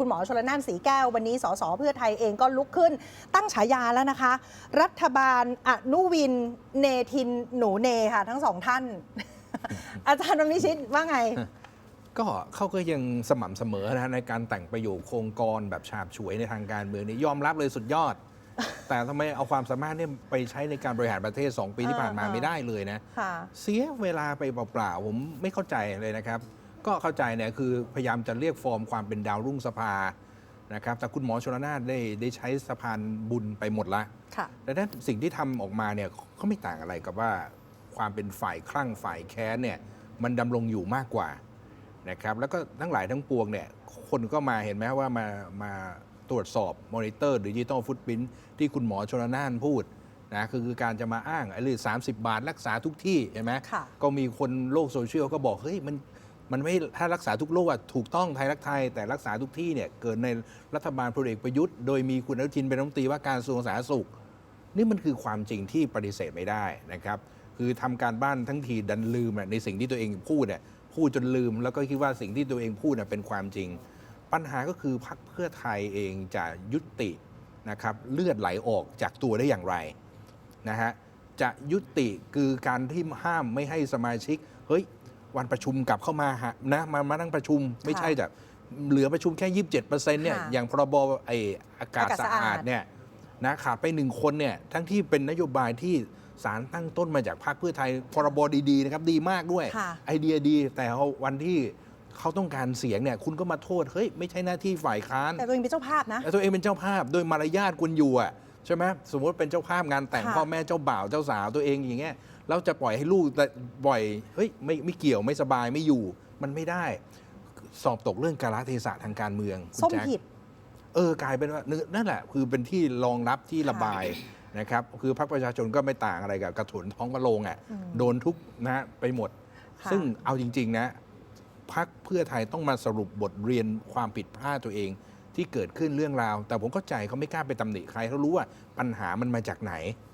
คุณหมอชลนานสีแก้ววันนี้สสเพื่อไทยเองก็ลุกขึ้น ตั้งฉายาแล้วนะคะ รัฐบาลอนุวินเนทินหนูเนค่ะ ทั้งสองท่าน อาจารย์วิชิตว่าไง ก็เขาก็ยังสม่ำเสมอนะในการแต่งประโยคโครงกรแบบฉาบฉวยในทางการเมืองนี่ยอมรับเลยสุดยอด แต่ทำไมเอาความสามารถเนี่ยไปใช้ในการบริหารประเทศ 2 ปีที่ผ่านมาอ่าฮะไม่ได้เลยนะค่ะเสียเวลาไปเปล่าๆผมไม่เข้าใจเลยนะครับ ก็เข้าใจเนี่ยคือพยายามจะเรียกฟอร์มความเป็นดาวรุ่งสภานะครับแต่คุณหมอชลนานได้ได้ใช้สะพานบุญไปหมดละค่ะแต่นั้นสิ่งที่ทำออกมาเนี่ยเขาไม่ต่างอะไรกับว่าความเป็นฝ่ายคลั่งฝ่ายแค้นเนี่ยมันดำรงอยู่มากกว่านะครับแล้วก็ทั้งหลายทั้งปวงเนี่ยคนก็มาเห็นไหมว่ามามาตรวจสอบมอนิเตอร์ดิจิตอลฟุตพิ้นที่คุณหมอชลนานพูดนะคือคือการจะมาอ้างไอ้เรื่อง30 บาทรักษาทุกที่เห็นไหม ค่ะ ก็มีคนโลกโซเชียลก็บอก เฮ้ย มัน มันไม่ถ้ารักษาทุกโรคอะถูกต้องไทยรักไทย แต่รักษาทุกที่เนี่ยเกิดในรัฐบาลพลเอกประยุทธ์โดยมีคุณอนุทินเป็นรัฐมนตรีว่าการกระทรวงสาธารณสุข นี่มันคือความจริงที่ปฏิเสธไม่ได้นะครับคือทำการบ้านทั้งทีดันลืมในสิ่งที่ตัวเองพูดเนี่ยพูดจนลืม แล้วก็คิดว่าสิ่งที่ตัวเองพูดน่ะเป็นความจริง ปัญหาก็คือพรรคเพื่อไทยเองจะยุตินะครับเลือดไหลออกจากตัวได้อย่างไรนะฮะจะยุติคือการที่ห้ามไม่ให้สมาชิก เฮ้ย วันประชุมกลับเข้ามาฮะนะมามานั่งประชุมไม่ใช่แบบเหลือประชุมแค่ 27%เนี่ยค่ะอย่างพรบไออากาศอากาศสะสะอาอาดด เนี่ยนะขาดไปหนึ่งคนเนี่ยทั้งที่เป็นนโยบายที่สารตั้งต้นมาจากพรรคเพื่อไทยพรบดีๆนะครับดีมากด้วย ค่ะ ไอเดียดี แต่เอาวันที่เขาต้องการเสียงเนี่ยคุณก็มาโทษเฮ้ยไม่ใช่หน้าที่ฝ่ายค้าน แต่ตัวเองเป็นเจ้าภาพนะแต่ตัวเองเป็นเจ้าภาพโดยมารยาทควรอยู่อะ ใช่ไหมสมมติเป็นเจ้าภาพงานแต่งค่ะ พ่อแม่เจ้าบ่าวเจ้าสาวตัวเองอย่างเงี้ยเราจะปล่อยให้ลูกแต่ปล่อยเฮ้ยไม่ไม่เกี่ยวไม่สบายไม่อยู่ มันไม่ได้ สอบตกเรื่องกาลเทศะทางการเมืองคุณส้มแจ็ค ผิด เออกลายเป็นว่าเนื้อนั่นแหละ คือเป็นที่รองรับที่ระบายนะครับ คือพรรคประชาชนก็ไม่ต่างอะไรกับกระถุนท้องพระโรงอะอืมโดนทุกนะไปหมด ค่ะ ซึ่งเอาจริง ๆ นะพักเพื่อไทยต้องมาสรุปบทเรียนความผิดพลาดตัวเอง ที่เกิดขึ้นเรื่องราว แต่ผมเข้าใจเขาไม่กล้าไปตำหนิใครเขารู้ว่าปัญหามันมาจากไหน